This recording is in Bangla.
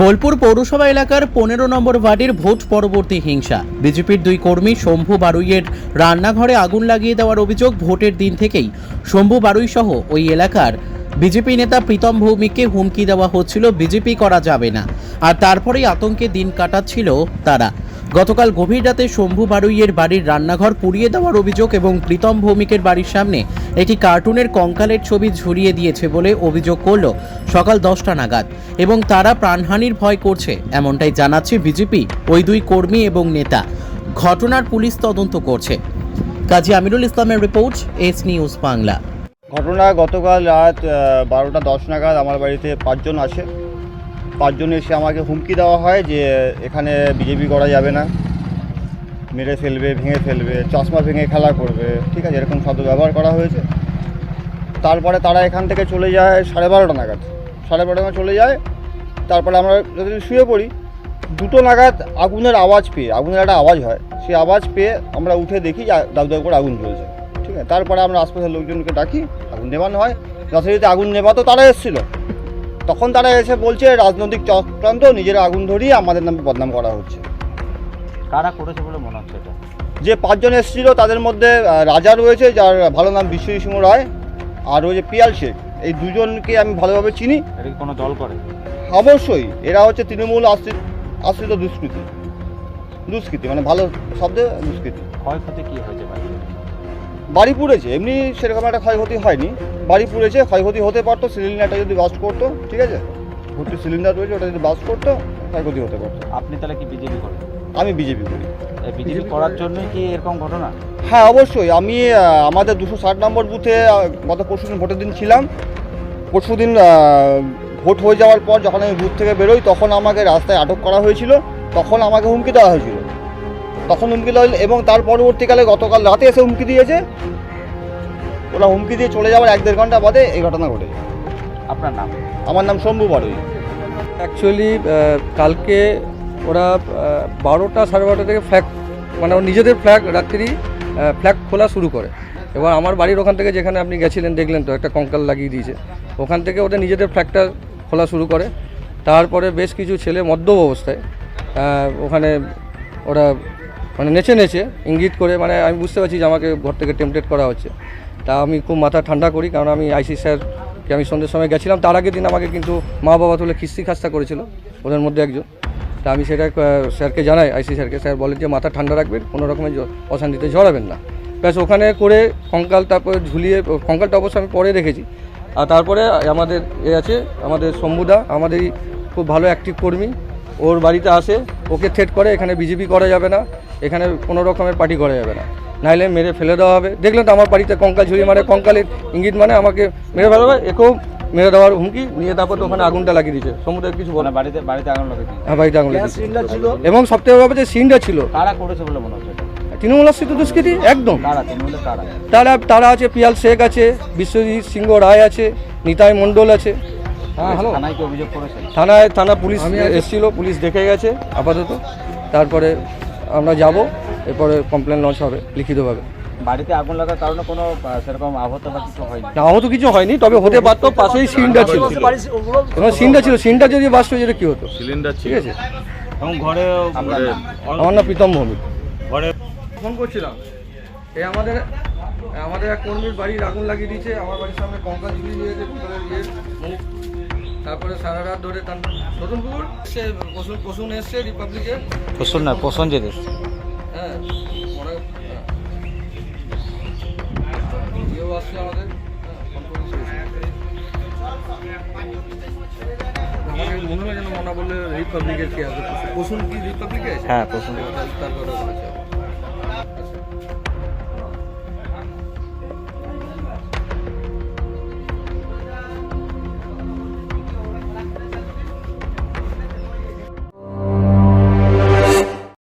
বোলপুর পৌরসভা এলাকার পনেরো নম্বর ওয়ার্ডের ভোট পরবর্তী হিংসা। বিজেপির দুই কর্মী শম্ভু বারুইয়ের রান্নাঘরে আগুন লাগিয়ে দেওয়ার অভিযোগ ভোটের দিন থেকেই। শম্ভু বারুই সহ ওই এলাকার বিজেপি নেতা প্রীতম ভৌমিককে হুমকি দেওয়া হচ্ছিল, বিজেপি করা যাবে না। আর তারপরেই আতঙ্কে দিন কাটাচ্ছিল তারা। গতকাল গভীর রাতে শম্ভু বারুইয়ের বাড়ির রান্নাঘর পুড়িয়ে দেওয়ার অভিযোগ এবং প্রীতম ভৌমিকের বাড়ির সামনে একটি কার্টুনের কঙ্কালের ছবি ঝুরিয়ে দিয়েছে বলে অভিযোগ করল সকাল দশটা নাগাদ এবং তারা প্রাণহানির ভয় করছে। এমনটাই জানাচ্ছে বিজেপি, ওই দুই কর্মী এবং নেতা। ঘটনার পুলিশ তদন্ত করছে। কাজী আমিরুল ইসলামের রিপোর্ট, এস নিউজ বাংলা। ঘটনা গতকাল রাত বারোটা দশ নাগাদ আমার বাড়িতে পাঁচজন আসে। পাঁচজন এসে আমাকে হুমকি দেওয়া হয় যে এখানে বিজেপি করা যাবে না। মেরে ফেলবে, ভেঙে ফেলবে, চশমা ভেঙে খেলা করবে, ঠিক আছে, এরকম শব্দ ব্যবহার করা হয়েছে। তারপরে তারা এখান থেকে চলে যায় সাড়ে বারোটা নাগাদ। সাড়ে বারোটা নাগাদ চলে যায়, তারপরে আমরা যদি শুয়ে পড়ি, দুটো নাগাদ আগুনের আওয়াজ পেয়ে, আগুনের একটা আওয়াজ হয়, সেই আওয়াজ পেয়ে আমরা উঠে দেখি দাগ দাগ করে আগুন জ্বলছে ঠিক আছে। তারপরে আমরা আশপাশের লোকজনকে ডাকি, আগুন নেবানো হয়। যথারীতি আগুন নেবা তো তারা এসেছিল। তখন তারা এসে বলছে রাজনৈতিক চক্রান্ত নিজের আগুন ধরিয়ে আমাদের নামে বদনাম করা হচ্ছে। কারা করেছে বলে মনে হচ্ছে এটা? যে পাঁচজন এসেছিল তাদের মধ্যে রাজা রয়েছে যার ভালো নাম বিশ্বজিৎ সিংহ রায় আর রয়েছে পিয়াল শেখ এই দুজনকে আমি ভালোভাবে চিনি। এটা কোনো দল করে? অবশ্যই এরা হচ্ছে তৃণমূল আশ্রিত আশ্রিত দুষ্কৃতি। দুষ্কৃতি মানে ভালো শব্দে দুষ্কৃতি। ক্ষয়ক্ষতি কি হয়েছে বাড়ি পুড়েছে এমনি সেরকম একটা ক্ষয়ক্ষতি হয়নি। বাড়ি পুড়েছে ক্ষয়ক্ষতি হতে পারতো সিলিন্ডারটা যদি বাস্ট করতো ঠিক আছে? ভর্তি সিলিন্ডার রয়েছে ওটা যদি বাস্ট করতো ক্ষয়ক্ষতি হতে পারতো। আপনি তাহলে কি বিজেপি করেন? আমি বিজেপি করি। বিজেপি করার জন্যই কি এরকম ঘটনা? হ্যাঁ অবশ্যই। আমি আমাদের দুশো ষাট নম্বর বুথে গত পরশু দিন ভোটের দিন ছিলাম। পরশু দিন ভোট হয়ে যাওয়ার পর যখন আমি বুথ থেকে বেরোই তখন আমাকে রাস্তায় আটক করা হয়েছিল। তখন আমাকে হুমকি দেওয়া হয়েছিল। তখন হুমকি দেওয়া এবং তার পরবর্তীকালে গতকাল রাতে এসে হুমকি দিয়েছে। ওরা হুমকি দিয়ে চলে যাওয়ার এক দেড় ঘণ্টা বাদে এই ঘটনা ঘটে আপনার নাম? আমার নাম শম্ভু বাড়ুই অ্যাকচুয়ালি কালকে ওরা বারোটা সাড়ে বারোটা থেকে ফ্ল্যাগ মানে ওর নিজেদের ফ্ল্যাগ রাত্রি ফ্ল্যাগ খোলা শুরু করে। এবার আমার বাড়ির ওখান থেকে যেখানে আপনি গেছিলেন দেখলেন তো একটা কঙ্কাল লাগিয়ে দিয়েছে। ওখান থেকে ওদের নিজেদের ফ্ল্যাগটা খোলা শুরু করে। তারপরে বেশ কিছু ছেলে মদ্যপ অবস্থায় ওখানে ওরা মানে নেচে নেচে, ইঙ্গিত করে মানে আমি বুঝতে পারছি যে আমাকে ঘর থেকে টেমপ্লেট করা হচ্ছে। তা আমি খুব মাথা ঠান্ডা করি, কারণ আমি আইসি স্যারকে আমি সন্ধ্যের সময় গেছিলাম। তার আগের দিন আমাকে কিন্তু মা বাবা তুলে খিস্তি খাস্তা করেছিল, ওদের মধ্যে একজন। তা আমি সেটা স্যারকে জানাই আইসি স্যারকে। স্যার বলেন যে, মাথা ঠান্ডা রাখবেন, কোনো রকমের অশান্তিতে জড়াবেন না। ব্যাস, ওখানে করে কঙ্কাল তারপরে ঝুলিয়ে, কঙ্কালটা অবশ্য আমি পরে রেখেছি আর তারপরে আমাদের এ আছে, আমাদের শম্ভুদা, আমাদেরই খুব ভালো অ্যাক্টিভ কর্মী। ওর বাড়িতে আসে, ওকে থ্রেট করে, এখানে বিজেপি করা যাবে না। এখানে কোনো রকমের পার্টি করা যাবে না। নাইলে মেরে ফেলে দেওয়া হবে। দেখলেন তো আমার বাড়িতে কঙ্কাল ঝুড়ি মারে কঙ্কালের ইঙ্গিত মানে আমাকে মেরে ফেলা হবে। একেও মেরে দেওয়ার হুমকি। নিয়ে তারপর তো ওখানে আগুনটা লাগিয়ে দিয়েছে। সমুদ্রের কিছু বলে মানে বাড়িতে বাড়িতে আগুন লাগে হ্যাঁ বাড়িতে আগুন লাগিয়ে দিয়েছে। এবং সবথেকে ব্যাপার যে সিনটা ছিল কারা করেছে বলে মনে হচ্ছে? তৃণমূল আশ্রিত দুষ্কৃতি একদম। তারা তারা আছে পিয়াল শেখ আছে বিশ্বজিৎ সিংহ রায় আছে নিতাই মণ্ডল আছে। হ্যাঁ হ্যালো। থানায় অভিযোগ করেছেন থানায় থানা পুলিশ এসেছিল পুলিশ দেখে গেছে আপাতত। তারপরে আমরা যাব এরপরে কমপ্লেন লঞ্চ হবে লিখিতভাবে। বাড়িতে আগুন লাগার কারণে কোনো সেরকম আহত বা কিছু হয়নি? না আহত কিছু হয়নি তবে হতে পারতো পাশেই সিনটা ছিল। এবং সিনটা ছিল সিনটা যদি বাস্ট হয়ে যেত কি হতো? সিলিন্ডার ঠিক আছে? এবং ঘরে? আমার নাম প্রীতম ভৌমিক ঘরে ফোন করছিলাম। এই আমাদের আমাদের এক কর্মীর বাড়ির আগুন লাগিয়ে দিয়েছে। আমার বাড়ির সামনে কঙ্কাল ঝুলিয়ে দিয়েছে ভিতরে মুখ তারপরে সারা রাত ধরে তার নতুনপুর সে পশু পশুন এসছে রিপাবলিকের প্রসন্ন না প্রসঞ্জিত এসছে। হ্যাঁ মনে হ্যাঁ। আসছে আমাদের। আমাকে মনে হয় যেন মনে বললে রিপাবলিকের কি আছে। পশুন কি রিপাবলিকে আছে হ্যাঁ প্রসন্ন তারপরে